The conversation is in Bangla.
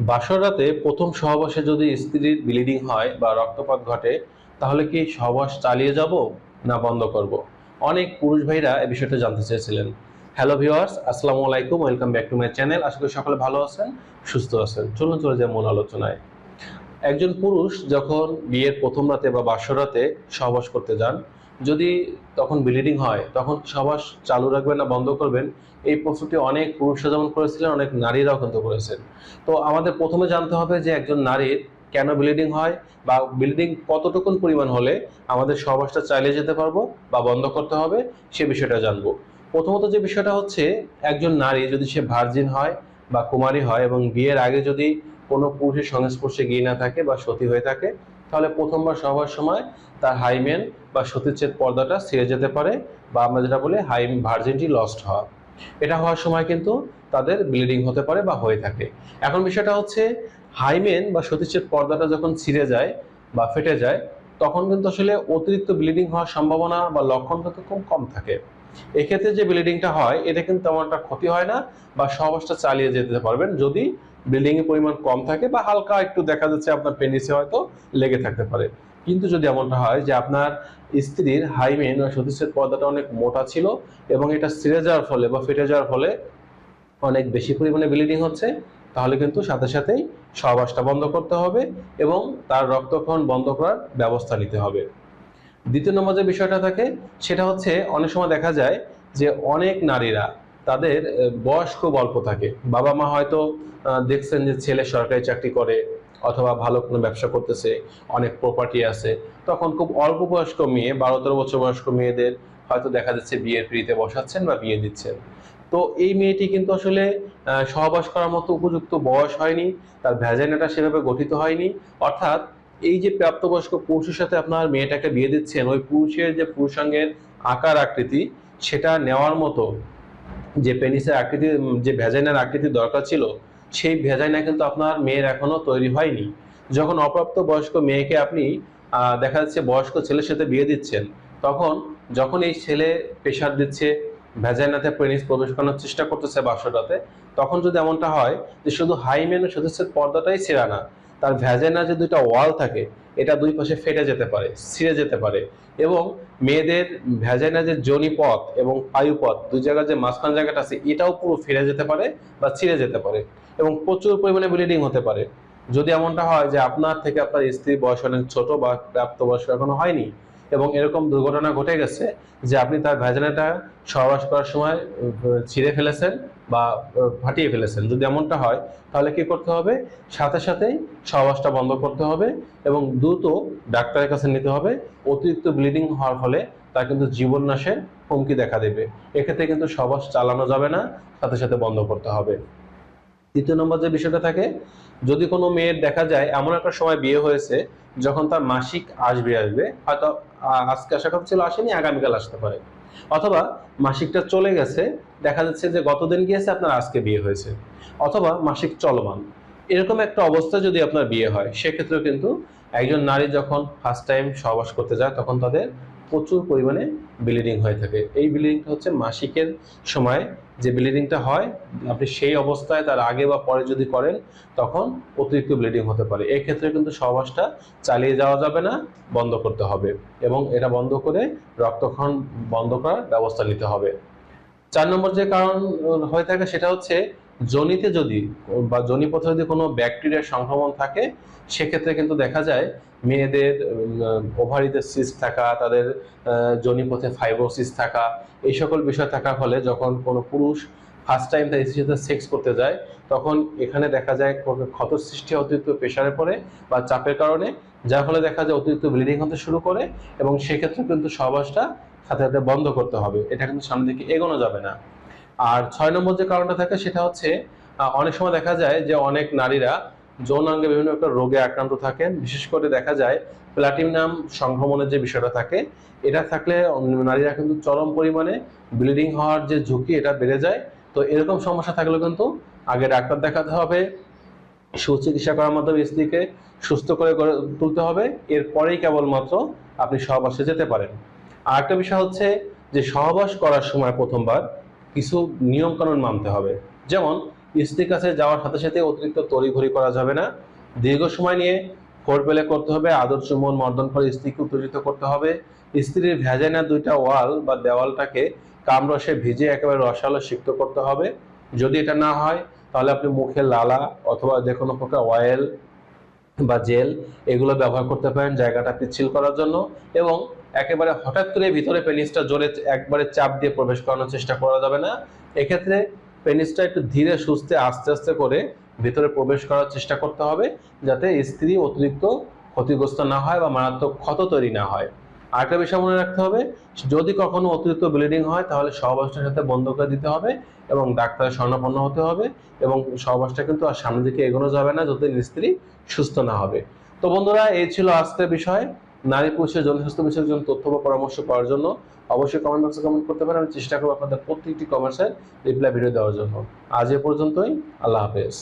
বাসর রাতে প্রথম সহবাসে যদি স্ত্রীর ব্লিডিং হয় বা রক্তপাত ঘটে, তাহলে কি সহবাস চালিয়ে যাব না বন্ধ করব? অনেক পুরুষ ভাইরা এ বিষয়টা জানতে চেয়েছিলেন। হ্যালো ভিউয়ার্স, আসসালামু আলাইকুম, welcome back to my channel. আশা করি সকলে ভালো আছেন, সুস্থ আছেন। চলুন চলে যায় মূল আলোচনায়। একজন পুরুষ যখন বিয়ের প্রথম রাতে বা বাসর রাতে সহবাস করতে যান যদি তখন ব্লিডিং হয়, তখন সহবাস চালু রাখবেন না, বন্ধ করবেন। এই প্রশ্নটি অনেক পুরুষরা যেমন করেছিলেন, অনেক নারীরাও কিন্তু করেছেন। তো আমাদের প্রথমে জানতে হবে যে একজন নারীর কেন ব্লিডিং হয় বা ব্লিডিং কতটুকুন পরিমাণ হলে আমাদের সহবাসটা চালিয়ে যেতে পারব বা বন্ধ করতে হবে, সে বিষয়টা জানব। প্রথমত যে বিষয়টা হচ্ছে, একজন নারী যদি সে ভার্জিন হয় বা কুমারী হয় এবং বিয়ের আগে যদি কোনো পুরুষের সংস্পর্শে গিয়ে না থাকে বা সতী হয়ে থাকে তাহলে প্রথমবার সবার সময় তার হাইমেন বা সতীচ্ছেদ পর্দাটা ছেড়ে যেতে পারে বা আমরা যেটা বলি হাইম ভার্জিনটি লস্ট হওয়া। এটা হওয়ার সময় কিন্তু তাদের ব্লিডিং হতে পারে বা হয়ে থাকে। এখন বিষয়টা হচ্ছে হাইমেন বা সতীচ্ছেদ পর্দাটা যখন ছিঁড়ে যায় বা ফেটে যায়, তখন কিন্তু আসলে অতিরিক্ত ব্লিডিং হওয়ার সম্ভাবনা বা লক্ষণ কিন্তু খুব কম থাকে। এক্ষেত্রে যে ব্লিডিংটা হয়, এটা কিন্তু তেমন একটা ক্ষতি হয় না বা সহবাসটা চালিয়ে যেতে পারবেন যদি ব্লিডিং এর পরিমাণ কম থাকে বা হালকা একটু দেখা যাচ্ছে আপনার পেনিসে হয়তো লেগে থাকতে পারে। কিন্তু যদি এমনটা হয় যে আপনার স্ত্রীর হাইমেন বা সতীচ্ছেদ পর্দাটা অনেক মোটা ছিল এবং এটা ছিঁড়ে যাওয়ার ফলে বা ফেটে যাওয়ার ফলে অনেক বেশি পরিমাণে ব্লিডিং হচ্ছে, তাহলে কিন্তু সাথে সাথেই সহবাসটা বন্ধ করতে হবে এবং তার রক্তক্ষরণ বন্ধ করার ব্যবস্থা নিতে হবে। দ্বিতীয় নম্বর যে বিষয়টা থাকে, সেটা হচ্ছে অনেক সময় দেখা যায় যে অনেক নারীরা তাদের আহ, বয়স খুব অল্প থাকে। বাবা মা হয়তো দেখছেন যে ছেলে সরকারি চাকরি করে অথবা ভালো কোনো ব্যবসা করতেছে অনেক প্রপার্টি আছে। তখন খুব অল্প বয়স্ক মেয়ে বারো তেরো বছর বয়স্ক মেয়েদের হয়তো দেখা যাচ্ছে বিয়ের পিড়িতে বসাচ্ছেন বা বিয়ে দিচ্ছেন। তো এই মেয়েটি কিন্তু আসলে সহবাস করার মতো উপযুক্ত বয়স হয়নি তার ভ্যাজাইনাটা সেভাবে গঠিত হয়নি। অর্থাৎ এই যে প্রাপ্তবয়স্ক পুরুষের সাথে আপনার মেয়েটাকে বিয়ে দিচ্ছেন ওই পুরুষের যে পুরুষাঙ্গের আকার আকৃতি সেটা নেওয়ার মতো যে পেনিসের আকৃতি যে ভ্যাজাইনার আকৃতি দরকার ছিল, সেই ভ্যাজাইনা কিন্তু আপনার মেয়ের এখনও তৈরি হয়নি। যখন অপ্রাপ্ত বয়স্ক মেয়েকে আপনি দেখা যাচ্ছে বয়স্ক ছেলের সাথে বিয়ে দিচ্ছেন, তখন যখন এই ছেলে প্রেশার দিচ্ছে ভ্যাজাইনাতে পেনিস প্রবেশ করানোর চেষ্টা করতেছে বাসটাতে, তখন যদি এমনটা হয় যে শুধু হাইমেন ও সদস্যের পর্দাটাই ছেঁড়া না, তার ভ্যাজাইনা যে দুইটা ওয়াল থাকে, এটা দুই পাশে ফেটে যেতে পারে, ছিঁড়ে যেতে পারে এবং মেয়েদের ভ্যাজাইনা যে জনিপথ এবং পায়ুপথ দুই জায়গার যে মাঝখান জায়গাটা আছে, এটাও পুরো ফিরে যেতে পারে বা ছিঁড়ে যেতে পারে এবং প্রচুর পরিমাণে ব্লিডিং হতে পারে। যদি এমনটা হয় যে আপনার থেকে আপনার স্ত্রীর বয়স অনেক ছোট বা প্রাপ্তবয়স্ক এখনও হয়নি এবং এরকম দুর্ঘটনা ঘটে গেছে যে আপনি তার ভ্যাজানাটা সহবাস করার সময় ছিঁড়ে ফেলেছেন বা ফাটিয়ে ফেলেছেন। যদি এমনটা হয়, তাহলে কি করতে হবে? সাথে সাথেই সহবাসটা বন্ধ করতে হবে এবং দ্রুত ডাক্তারের কাছে নিতে হবে। অতিরিক্ত ব্লিডিং হওয়ার ফলে তার কিন্তু জীবন নাশের হুমকি দেখা দেবে। এক্ষেত্রে কিন্তু সহবাস চালানো যাবে না, সাথে সাথে বন্ধ করতে হবে। দ্বিতীয় নম্বর যে বিষয়টা থাকে, যদি কোনো মেয়ের দেখা যায়, এমন একটা সময় বিয়ে হয়েছে, যখন তার মাসিক আসবে আসবে, হয়তো আজকে আসার কথা ছিল, আসেনি, আগামীকাল আসতে পারে। অথবা মাসিকটা চলে গেছে, দেখা যাচ্ছে যে গতদিন গিয়েছে আপনার আজকে বিয়ে হয়েছে। অথবা মাসিক চলমান। এরকম একটা অবস্থা যদি আপনার বিয়ে হয়, সেক্ষেত্রেও কিন্তু একজন নারী যখন ফার্স্ট টাইম সহবাস করতে যায়, তখন তাদের প্রচুর পরিমাণে ব্লিডিং হয়ে থাকে। এই ব্লিডিংটা হচ্ছে মাসিকের সময় যে ব্লিডিংটা হয়, আপনি সেই অবস্থায় তার আগে বা পরে যদি করেন, তখন অতিরিক্ত ব্লিডিং হতে পারে। এই ক্ষেত্রে কিন্তু সহবাসটা চালিয়ে যাওয়া যাবে না, বন্ধ করতে হবে এবং এটা বন্ধ করে রক্তক্ষণ বন্ধ করার ব্যবস্থা নিতে হবে। চার নম্বর যে কারণ হয়ে থাকে সেটা হচ্ছে জনিতে যদি, বা জনিপথে যদি কোনো ব্যাকটেরিয়ার সংক্রমণ থাকে, সেক্ষেত্রে কিন্তু দেখা যায় মেয়েদের ওভারিতে সিস্ট থাকা, তাদের জনিপথে ফাইব্রোসিস থাকা, এই সকল বিষয় থাকার ফলে যখন কোনো পুরুষ ফার্স্ট টাইম তার স্ত্রীর সাথে সেক্স করতে যায়, তখন এখানে দেখা যায় কোনো ক্ষতর সৃষ্টি অতিরিক্ত প্রেশারে পড়ে বা চাপের কারণে, যার ফলে দেখা যায় অতিরিক্ত ব্লিডিং হতে শুরু করে এবং সেক্ষেত্রে কিন্তু সহবাসটা সাথে সাথে বন্ধ করতে হবে। এটা কিন্তু সামনের দিকে এগোনো যাবে না। আর ছয় নম্বর যে কারণটা থাকে সেটা হচ্ছে অনেক সময় দেখা যায় যে অনেক নারীরা যৌনাঙ্গে বিভিন্ন একটা রোগে আক্রান্ত থাকেন। বিশেষ করে দেখা যায় প্লাটিনাম সংক্রমণের যে বিষয়টা থাকে, এটা থাকলে নারীরা কিন্তু চরম পরিমাণে ব্লিডিং হওয়ার যে ঝুঁকি, এটা বেড়ে যায়। তো এরকম সমস্যা থাকলে কিন্তু আগে ডাক্তার দেখাতে হবে, সুচিকিৎসা করার মাধ্যমে স্ত্রীকে সুস্থ করে তুলতে হবে। এরপরেই কেবলমাত্র আপনি সহবাসে যেতে পারেন। আর একটা বিষয় হচ্ছে যে সহবাস করার সময় প্রথমবার কিছু নিয়মকানুন মানতে হবে। যেমন, স্ত্রীর কাছে যাওয়ার সাথে সাথে অতিরিক্ত তড়িঘড়ি করা যাবে না। দীর্ঘ সময় নিয়ে ফোর পেলে করতে হবে আদর চুম্বন মর্দন করে স্ত্রীকে উত্তেজিত করতে হবে। স্ত্রীর ভ্যাজাইনা দুইটা ওয়াল বা দেওয়ালটাকে কামরসে ভিজে একেবারে রসালো সিক্ত করতে হবে। যদি এটা না হয়, তাহলে আপনি মুখে লালা অথবা যে কোনো প্রকার অয়েল বা জেল এগুলো ব্যবহার করতে পারেন জায়গাটা পিচ্ছিল করার জন্য এবং একেবারে হঠাৎ করে ভিতরে পেনিসটা জোরে একবারে চাপ দিয়ে প্রবেশ করানোর চেষ্টা করা যাবে না। এক্ষেত্রে পেনিসটা একটু ধীরে সুস্থে আস্তে আস্তে করে ভিতরে প্রবেশ করার চেষ্টা করতে হবে, যাতে স্ত্রী অতিরিক্ত ক্ষতিগ্রস্ত না হয় বা মারাত্মক ক্ষত তৈরি না হয়। আরেকটা বিষয় মনে রাখতে হবে, যদি কখনো অতিরিক্ত ব্লিডিং হয়, তাহলে সহবাসটার সাথে বন্ধ করে দিতে হবে এবং ডাক্তারের স্বর্ণপন্ন হতে হবে এবং সহবাসটা কিন্তু আর সামনের দিকে এগোনো যাবে না যদি স্ত্রী সুস্থ না হবে। তো বন্ধুরা, এই ছিল আজকের বিষয়। নারী পুরুষের জনস্বাস্থ্য বিষয়ক জন্য তথ্য বা পরামর্শ পাওয়ার জন্য অবশ্যই কমেন্ট বক্সে কমেন্ট করতে পারেন। আমি চেষ্টা করব আপনাদের প্রত্যেকটি কমেন্টসের রিপ্লাই ভিডিও দেওয়ার জন্য। আজ এ পর্যন্তই। আল্লাহ হাফেজ।